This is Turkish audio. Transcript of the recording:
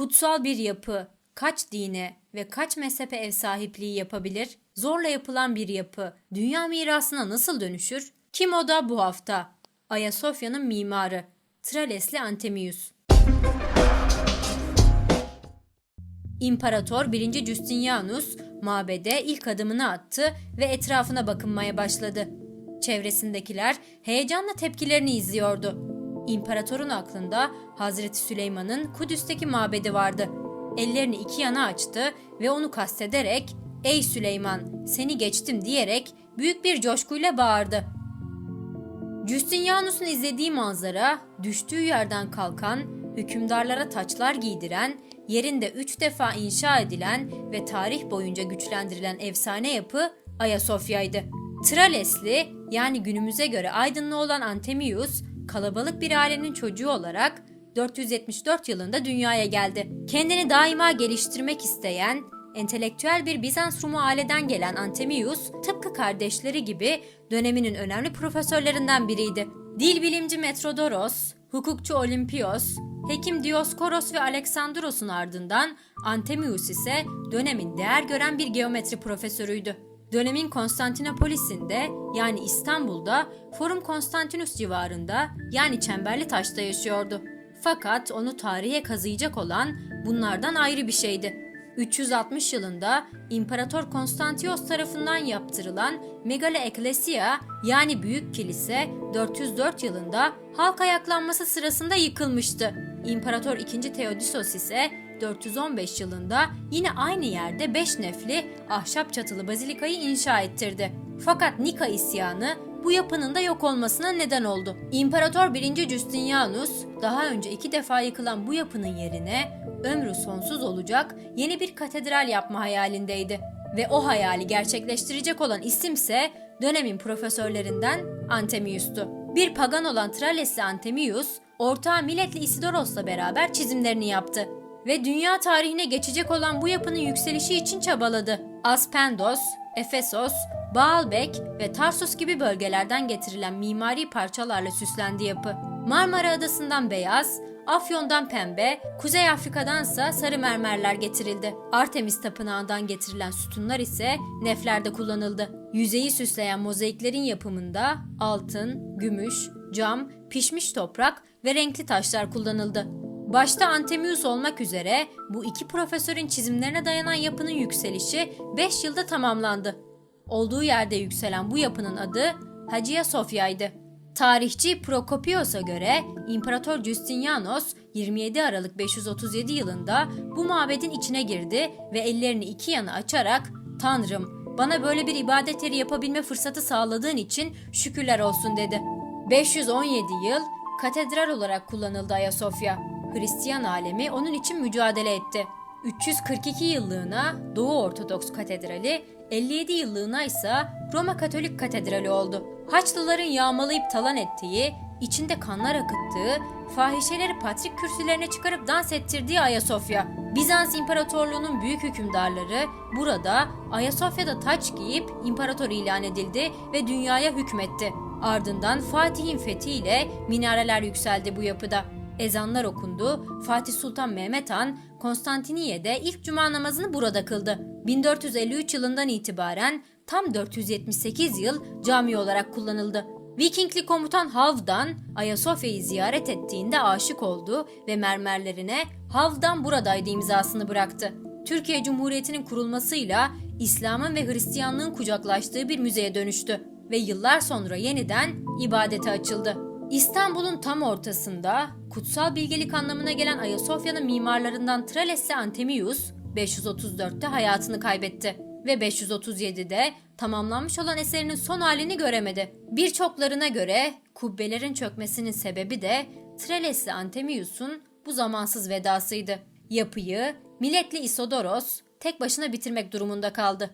Kutsal bir yapı kaç dine ve kaç mezhebe ev sahipliği yapabilir? Zorla yapılan bir yapı dünya mirasına nasıl dönüşür? Kim o da bu hafta? Ayasofya'nın mimarı Tralesli Antemius. İmparator 1. Justinianus mabede ilk adımını attı ve etrafına bakınmaya başladı. Çevresindekiler heyecanla tepkilerini izliyordu. İmparatorun aklında Hazreti Süleyman'ın Kudüs'teki mabedi vardı. Ellerini iki yana açtı ve onu kastederek "Ey Süleyman, seni geçtim." diyerek büyük bir coşkuyla bağırdı. Justinianus'un izlediği manzara, düştüğü yerden kalkan, hükümdarlara taçlar giydiren, yerinde üç defa inşa edilen ve tarih boyunca güçlendirilen efsane yapı Ayasofya'ydı. Tralesli yani günümüze göre aydınlı olan Antemius, kalabalık bir ailenin çocuğu olarak 474 yılında dünyaya geldi. Kendini daima geliştirmek isteyen, entelektüel bir Bizans Rumu aileden gelen Antemius, tıpkı kardeşleri gibi döneminin önemli profesörlerinden biriydi. Dil bilimci Metrodoros, hukukçu Olimpios, hekim Dioskoros ve Aleksandros'un ardından Antemius ise dönemin değer gören bir geometri profesörüydü. Dönemin Konstantinopolis'inde yani İstanbul'da Forum Konstantinus civarında yani Çemberli Taş'ta yaşıyordu. Fakat onu tarihe kazıyacak olan bunlardan ayrı bir şeydi. 360 yılında İmparator Konstantios tarafından yaptırılan Megale Ecclesia yani Büyük Kilise 404 yılında halk ayaklanması sırasında yıkılmıştı. İmparator 2. Theodosios ise 415 yılında yine aynı yerde 5 nefli ahşap çatılı bazilikayı inşa ettirdi. Fakat Nika isyanı bu yapının da yok olmasına neden oldu. İmparator 1. Justinianus daha önce iki defa yıkılan bu yapının yerine ömrü sonsuz olacak yeni bir katedral yapma hayalindeydi. Ve o hayali gerçekleştirecek olan isimse dönemin profesörlerinden Antemius'tu. Bir pagan olan Tralesli Antemius, ortağı Miletli Isidoros'la beraber çizimlerini yaptı ve dünya tarihine geçecek olan bu yapının yükselişi için çabaladı. Aspendos, Efesos, Baalbek ve Tarsus gibi bölgelerden getirilen mimari parçalarla süslendi yapı. Marmara Adası'ndan beyaz, Afyon'dan pembe, Kuzey Afrika'dansa sarı mermerler getirildi. Artemis Tapınağı'ndan getirilen sütunlar ise neflerde kullanıldı. Yüzeyi süsleyen mozaiklerin yapımında altın, gümüş, cam, pişmiş toprak ve renkli taşlar kullanıldı. Başta Antemius olmak üzere bu iki profesörün çizimlerine dayanan yapının yükselişi 5 yılda tamamlandı. Olduğu yerde yükselen bu yapının adı Hagia Sophia'ydı. Tarihçi Prokopios'a göre İmparator Justinianos 27 Aralık 537 yılında bu mabedin içine girdi ve ellerini iki yana açarak "Tanrım, bana böyle bir ibadet yeri yapabilme fırsatı sağladığın için şükürler olsun." dedi. 517 yıl katedral olarak kullanıldı Ayasofya. Hristiyan alemi onun için mücadele etti. 342 yıllığına Doğu Ortodoks Katedrali, 57 yıllığına ise Roma Katolik Katedrali oldu. Haçlıların yağmalayıp talan ettiği, içinde kanlar akıttığı, fahişeleri patrik kürsülerine çıkarıp dans ettirdiği Ayasofya. Bizans İmparatorluğu'nun büyük hükümdarları burada Ayasofya'da taç giyip imparator ilan edildi ve dünyaya hükmetti. Ardından Fatih'in fethiyle minareler yükseldi bu yapıda. Ezanlar okundu. Fatih Sultan Mehmet Han Konstantiniye'de ilk cuma namazını burada kıldı. 1453 yılından itibaren tam 478 yıl cami olarak kullanıldı. Vikingli komutan Havdan Ayasofya'yı ziyaret ettiğinde aşık oldu ve mermerlerine Havdan buradaydı imzasını bıraktı. Türkiye Cumhuriyeti'nin kurulmasıyla İslam'ın ve Hristiyanlığın kucaklaştığı bir müzeye dönüştü ve yıllar sonra yeniden ibadete açıldı. İstanbul'un tam ortasında kutsal bilgelik anlamına gelen Ayasofya'nın mimarlarından Trales'le Antemius 534'te hayatını kaybetti ve 537'de tamamlanmış olan eserinin son halini göremedi. Birçoklarına göre kubbelerin çökmesinin sebebi de Trales'li Antemius'un bu zamansız vedasıydı. Yapıyı Miletli Isodoros tek başına bitirmek durumunda kaldı.